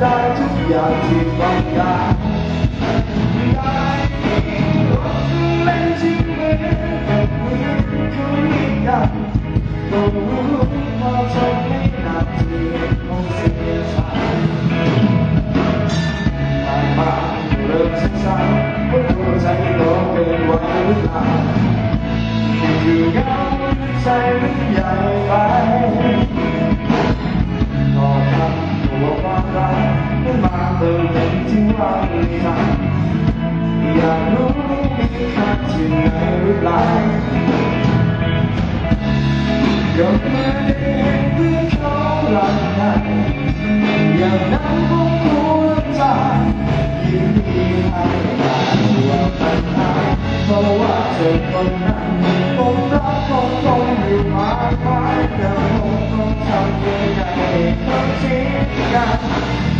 ได้ทุกอย่างที่ต้องการได้รถเล่นที่เหมือนคือคุยกันก็รู้พอทนไม่นานเธอคงเสียใจผ่านมาเริ่มสงสัยว่าหัวใจเรเกินว้หรุ่นี่คือเงาใจมันใหญ่ไป pangina Yan uwi natin airline Gamitin ikaw lang yan Yan ang pupunta Hindi hayaan Huwag na Bawa sa pagnan Kung tapos kong lumakay Kung kung sabi ay pagsigan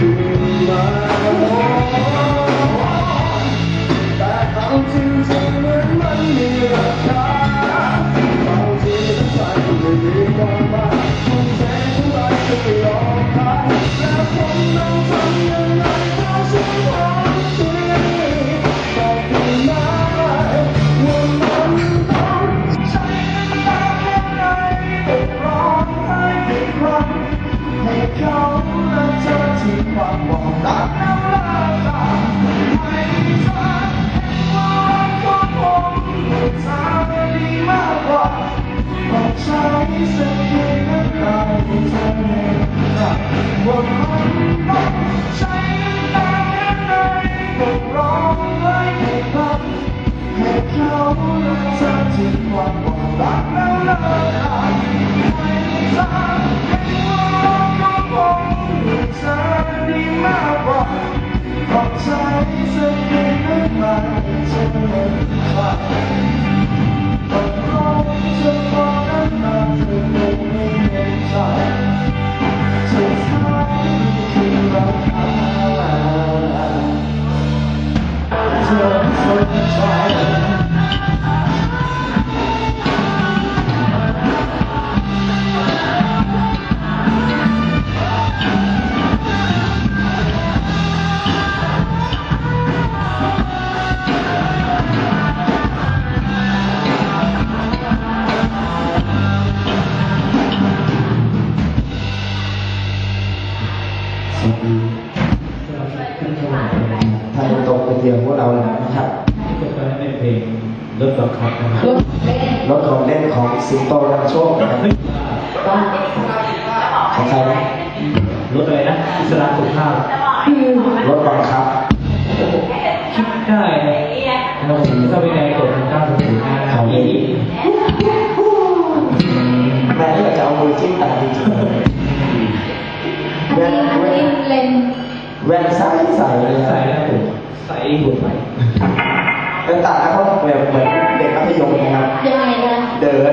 in my một hôn môi say ta đến đây cùng đó với một thân hẹn nhau lúc xa chiến hoàn lỡ lại quay ra cánh mưa có bóng người xa đi mà qua vòng say rơi trên nước mắt trên Thank you. รถบังคับนะคของเล่นของสิงโตนำโชคของใครนะรถอะไรนะอิสระสุขภาพรถบังคับ คิดได้เราถือเข้าไปในกฎทางด้านถือหน้าเขาเองแม่ก็จะเอามือจิ้มตาจริงๆแว่นแว่นเลนแว่นใสใสเใสแล้วใสหัวใสเป็นตาเขา แบบเหมือนเด็กมัธยมนะครับยังไงคะเดิน